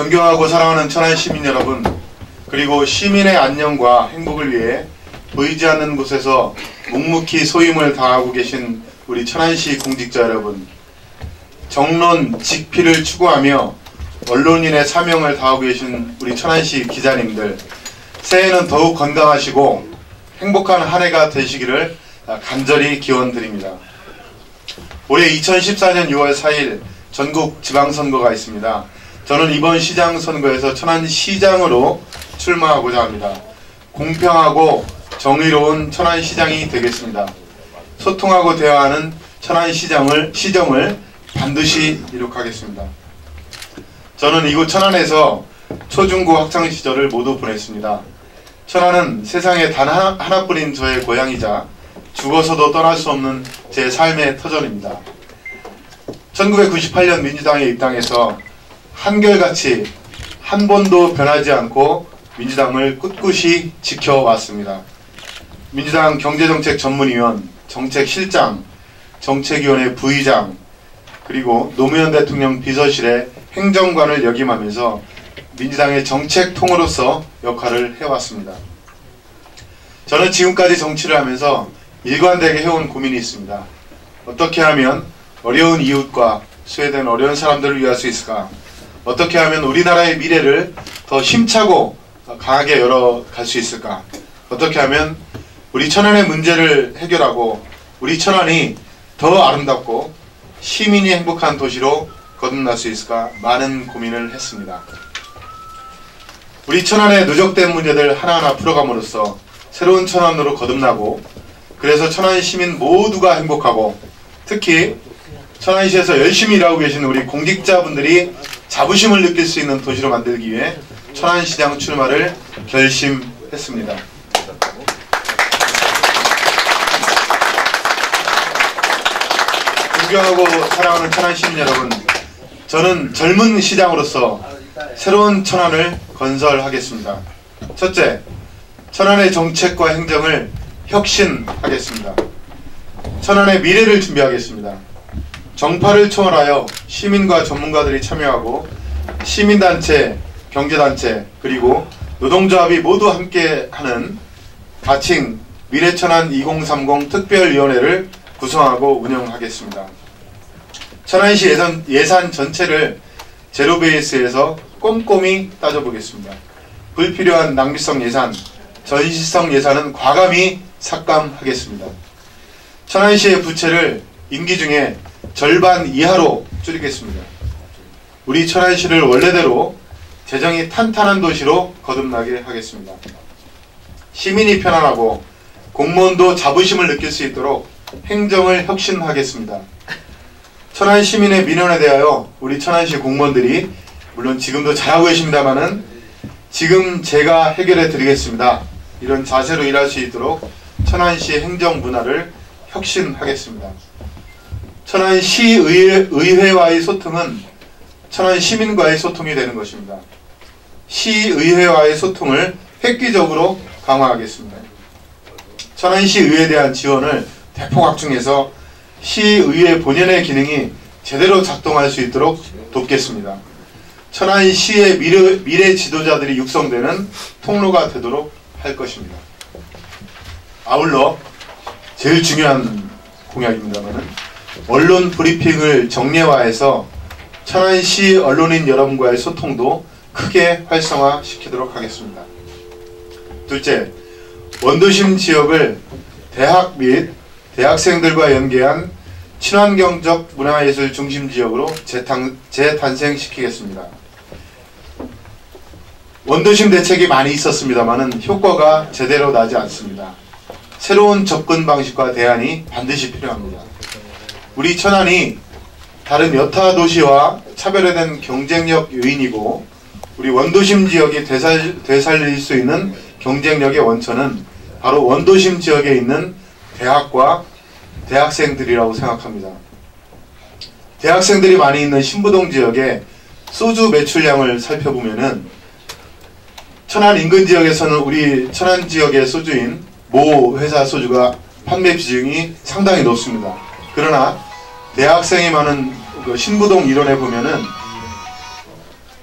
존경하고 사랑하는 천안 시민 여러분, 그리고 시민의 안녕과 행복을 위해 보이지 않는 곳에서 묵묵히 소임을 다하고 계신 우리 천안시 공직자 여러분, 정론 직피를 추구하며 언론인의 사명을 다하고 계신 우리 천안시 기자님들, 새해는 더욱 건강하시고 행복한 한 해가 되시기를 간절히 기원드립니다. 올해 2014년 6월 4일 전국 지방선거가 있습니다. 저는 이번 시장 선거에서 천안 시장으로 출마하고자 합니다. 공평하고 정의로운 천안 시장이 되겠습니다. 소통하고 대화하는 천안 시장을 시정을 반드시 이룩하겠습니다. 저는 이곳 천안에서 초중고 학창 시절을 모두 보냈습니다. 천안은 세상에 단 하나, 하나뿐인 저의 고향이자 죽어서도 떠날 수 없는 제 삶의 터전입니다. 1998년 민주당에 입당해서 한결같이 한 번도 변하지 않고 민주당을 꿋꿋이 지켜왔습니다. 민주당 경제정책 전문위원, 정책실장, 정책위원회 부의장, 그리고 노무현 대통령 비서실의 행정관을 역임하면서 민주당의 정책 통으로서 역할을 해왔습니다. 저는 지금까지 정치를 하면서 일관되게 해온 고민이 있습니다. 어떻게 하면 어려운 이웃과 스웨덴 어려운 사람들을 위할 수 있을까? 어떻게 하면 우리나라의 미래를 더 힘차고 강하게 열어갈 수 있을까? 어떻게 하면 우리 천안의 문제를 해결하고 우리 천안이 더 아름답고 시민이 행복한 도시로 거듭날 수 있을까? 많은 고민을 했습니다. 우리 천안의 누적된 문제들 하나하나 풀어감으로써 새로운 천안으로 거듭나고 그래서 천안 시민 모두가 행복하고 특히 천안시에서 열심히 일하고 계신 우리 공직자분들이 자부심을 느낄 수 있는 도시로 만들기 위해 천안시장 출마를 결심했습니다. 존경하고 사랑하는 천안 시민 여러분, 저는 젊은 시장으로서 새로운 천안을 건설하겠습니다. 첫째, 천안의 정책과 행정을 혁신하겠습니다. 천안의 미래를 준비하겠습니다. 정파를 초월하여 시민과 전문가들이 참여하고 시민단체, 경제단체, 그리고 노동조합이 모두 함께하는 가칭 미래천안 2030 특별위원회를 구성하고 운영하겠습니다. 천안시 예산, 예산 전체를 제로베이스에서 꼼꼼히 따져보겠습니다. 불필요한 낭비성 예산, 전시성 예산은 과감히 삭감하겠습니다. 천안시의 부채를 임기 중에 절반 이하로 줄이겠습니다. 우리 천안시를 원래대로 재정이 탄탄한 도시로 거듭나게 하겠습니다. 시민이 편안하고 공무원도 자부심을 느낄 수 있도록 행정을 혁신하겠습니다. 천안 시민의 민원에 대하여 우리 천안시 공무원들이 물론 지금도 잘하고 계십니다만은 지금 제가 해결해 드리겠습니다. 이런 자세로 일할 수 있도록 천안시 행정 문화를 혁신하겠습니다. 천안 시 의회, 와의 소통은 천안 시민과의 소통이 되는 것입니다. 시의회와의 소통을 획기적으로 강화하겠습니다. 천안시 의회에 대한 지원을 대폭 확충해서 시의회 본연의 기능이 제대로 작동할 수 있도록 돕겠습니다. 천안시의 미래, 미래 지도자들이 육성되는 통로가 되도록 할 것입니다. 아울러 제일 중요한 공약입니다만은 언론 브리핑을 정례화해서 천안시 언론인 여러분과의 소통도 크게 활성화시키도록 하겠습니다. 둘째, 원도심 지역을 대학 및 대학생들과 연계한 친환경적 문화예술 중심 지역으로 재탄, 재탄생시키겠습니다. 원도심 대책이 많이 있었습니다만 효과가 제대로 나지 않습니다. 새로운 접근 방식과 대안이 반드시 필요합니다. 우리 천안이 다른 여타 도시와 차별화된 경쟁력 요인이고 우리 원도심 지역이 되살, 되살릴 수 있는 경쟁력의 원천은 바로 원도심 지역에 있는 대학과 대학생들이라고 생각합니다. 대학생들이 많이 있는 신부동 지역의 소주 매출량을 살펴보면은 천안 인근 지역에서는 우리 천안 지역의 소주인 모 회사 소주가 판매 비중이 상당히 높습니다. 그러나 대학생이 많은 그 신부동 일원에 보면은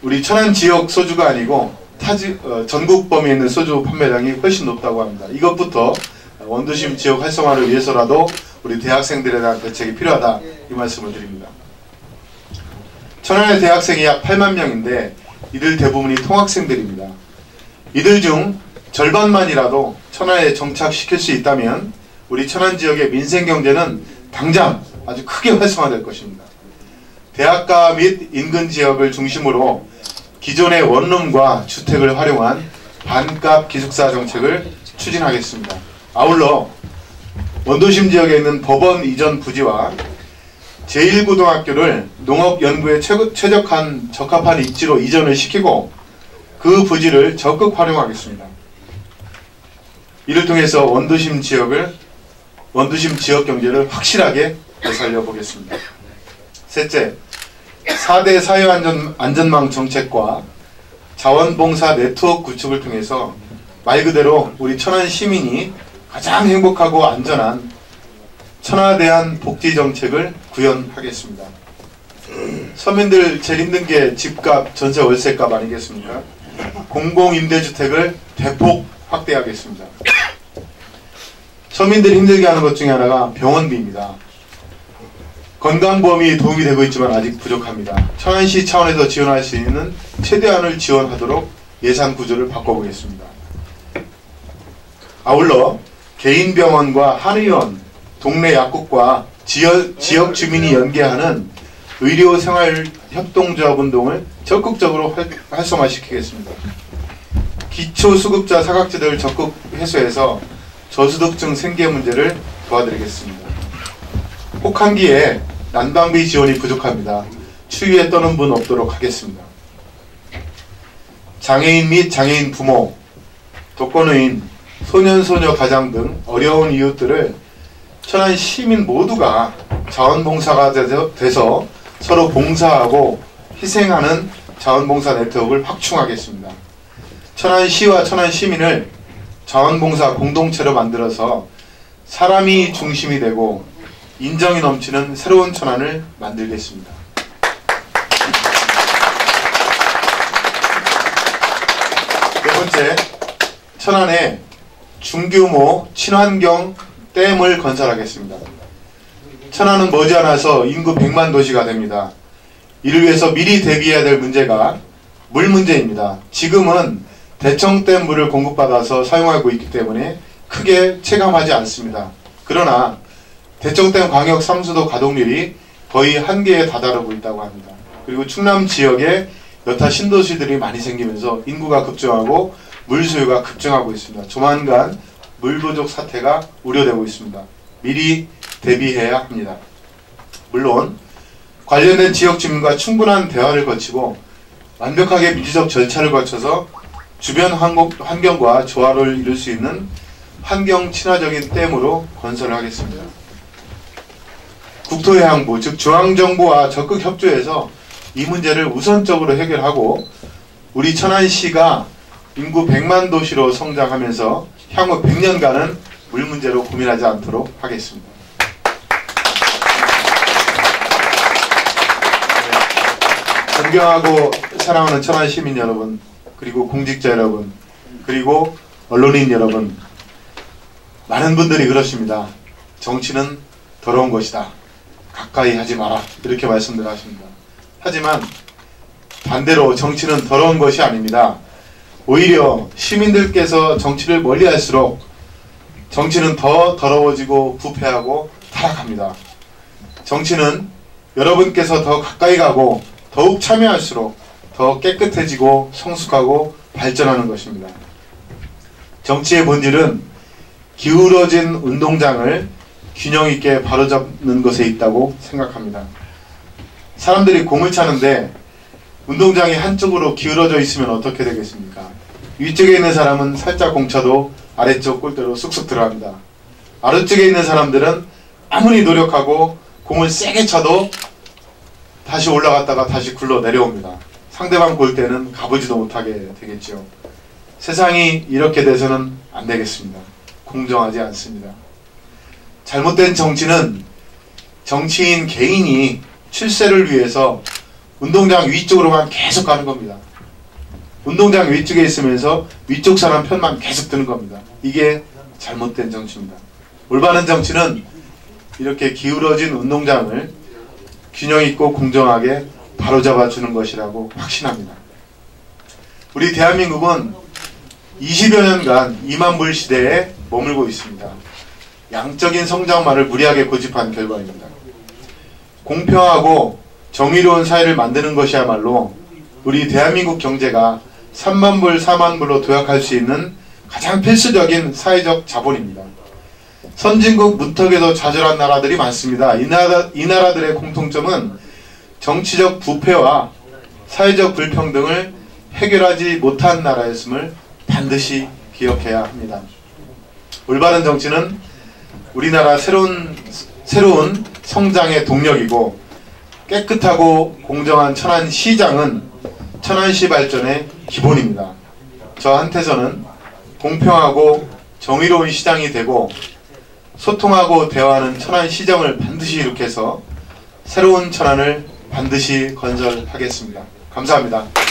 우리 천안 지역 소주가 아니고 타지, 어, 전국 범위에 있는 소주 판매량이 훨씬 높다고 합니다. 이것부터 원도심 지역 활성화를 위해서라도 우리 대학생들에 대한 대책이 필요하다 이 말씀을 드립니다. 천안의 대학생이 약 8만 명인데 이들 대부분이 통학생들입니다. 이들 중 절반만이라도 천안에 정착시킬 수 있다면 우리 천안 지역의 민생 경제는 당장 아주 크게 활성화될 것입니다. 대학가 및 인근 지역을 중심으로 기존의 원룸과 주택을 활용한 반값 기숙사 정책을 추진하겠습니다. 아울러 원도심 지역에 있는 법원 이전 부지와 제1고등학교를 농업연구에 최적한 적합한 입지로 이전을 시키고 그 부지를 적극 활용하겠습니다. 이를 통해서 원도심 지역을 원도심 지역 경제를 확실하게 되살려 보겠습니다. 셋째, 4대 사회안전망 정책과 자원봉사 네트워크 구축을 통해서 말 그대로 우리 천안 시민이 가장 행복하고 안전한 천하대한 복지 정책을 구현하겠습니다. 서민들 제일 힘든 게 집값, 전세, 월세값 아니겠습니까? 공공임대주택을 대폭 확대하겠습니다. 서민들이 힘들게 하는 것 중에 하나가 병원비입니다. 건강보험이 도움이 되고 있지만 아직 부족합니다. 천안시 차원에서 지원할 수 있는 최대한을 지원하도록 예산 구조를 바꿔보겠습니다. 아울러 개인 병원과 한의원, 동네 약국과 지역, 지역 주민이 연계하는 의료 생활 협동조합 운동을 적극적으로 활성화시키겠습니다. 기초 수급자 사각지대를 적극 해소해서 저소득층 생계 문제를 도와드리겠습니다. 혹한기에 난방비 지원이 부족합니다. 추위에 떠는 분 없도록 하겠습니다. 장애인 및 장애인 부모, 독거노인, 소년소녀 가장 등 어려운 이웃들을 천안 시민 모두가 자원봉사가 돼서 서로 봉사하고 희생하는 자원봉사 네트워크를 확충하겠습니다. 천안시와 천안시민을 자원봉사 공동체로 만들어서 사람이 중심이 되고 인정이 넘치는 새로운 천안을 만들겠습니다. 네 번째, 천안에 중규모 친환경 댐을 건설하겠습니다. 천안은 머지않아서 인구 100만 도시가 됩니다. 이를 위해서 미리 대비해야 될 문제가 물 문제입니다. 지금은 대청댐 물을 공급받아서 사용하고 있기 때문에 크게 체감하지 않습니다. 그러나 대청댐 광역 상수도 가동률이 거의 한계에 다다르고 있다고 합니다. 그리고 충남 지역에 여타 신도시들이 많이 생기면서 인구가 급증하고 물 수요가 급증하고 있습니다. 조만간 물 부족 사태가 우려되고 있습니다. 미리 대비해야 합니다. 물론 관련된 지역 주민과 충분한 대화를 거치고 완벽하게 민주적 절차를 거쳐서 주변 환경과 조화를 이룰 수 있는 환경 친화적인 댐으로 건설을 하겠습니다. 국토해양부 즉 중앙정부와 적극 협조해서 이 문제를 우선적으로 해결하고 우리 천안시가 인구 100만 도시로 성장하면서 향후 100년간은 물 문제로 고민하지 않도록 하겠습니다. 존경하고 사랑하는 천안 시민 여러분, 그리고 공직자 여러분, 그리고 언론인 여러분, 많은 분들이 그러십니다. 정치는 더러운 것이다. 가까이 하지 마라. 이렇게 말씀들 하십니다. 하지만 반대로 정치는 더러운 것이 아닙니다. 오히려 시민들께서 정치를 멀리 할수록 정치는 더 더러워지고 부패하고 타락합니다. 정치는 여러분께서 더 가까이 가고 더욱 참여할수록 더 깨끗해지고 성숙하고 발전하는 것입니다. 정치의 본질은 기울어진 운동장을 균형 있게 바로잡는 것에 있다고 생각합니다. 사람들이 공을 차는데 운동장이 한쪽으로 기울어져 있으면 어떻게 되겠습니까? 위쪽에 있는 사람은 살짝 공차도 아래쪽 골대로 쑥쑥 들어갑니다. 아래쪽에 있는 사람들은 아무리 노력하고 공을 세게 차도 다시 올라갔다가 다시 굴러 내려옵니다. 상대방 골대는 가보지도 못하게 되겠죠. 세상이 이렇게 돼서는 안 되겠습니다. 공정하지 않습니다. 잘못된 정치는 정치인 개인이 출세를 위해서 운동장 위쪽으로만 계속 가는 겁니다. 운동장 위쪽에 있으면서 위쪽 사람 편만 계속 드는 겁니다. 이게 잘못된 정치입니다. 올바른 정치는 이렇게 기울어진 운동장을 균형 있고 공정하게 바로잡아 주는 것이라고 확신합니다. 우리 대한민국은 20여 년간 2만 불 시대에 머물고 있습니다. 양적인 성장만을 무리하게 고집한 결과입니다. 공평하고 정의로운 사회를 만드는 것이야말로 우리 대한민국 경제가 3만 불, 4만 불로 도약할 수 있는 가장 필수적인 사회적 자본입니다. 선진국 문턱에도 좌절한 나라들이 많습니다. 이, 나라, 이 나라들의 공통점은 정치적 부패와 사회적 불평등을 해결하지 못한 나라였음을 반드시 기억해야 합니다. 올바른 정치는 우리나라 새로운 새로운 성장의 동력이고 깨끗하고 공정한 천안 시장은 천안시 발전의 기본입니다. 저한테서는 공평하고 정의로운 시장이 되고 소통하고 대화하는 천안 시정을 반드시 일으켜서 새로운 천안을 반드시 건설하겠습니다. 감사합니다.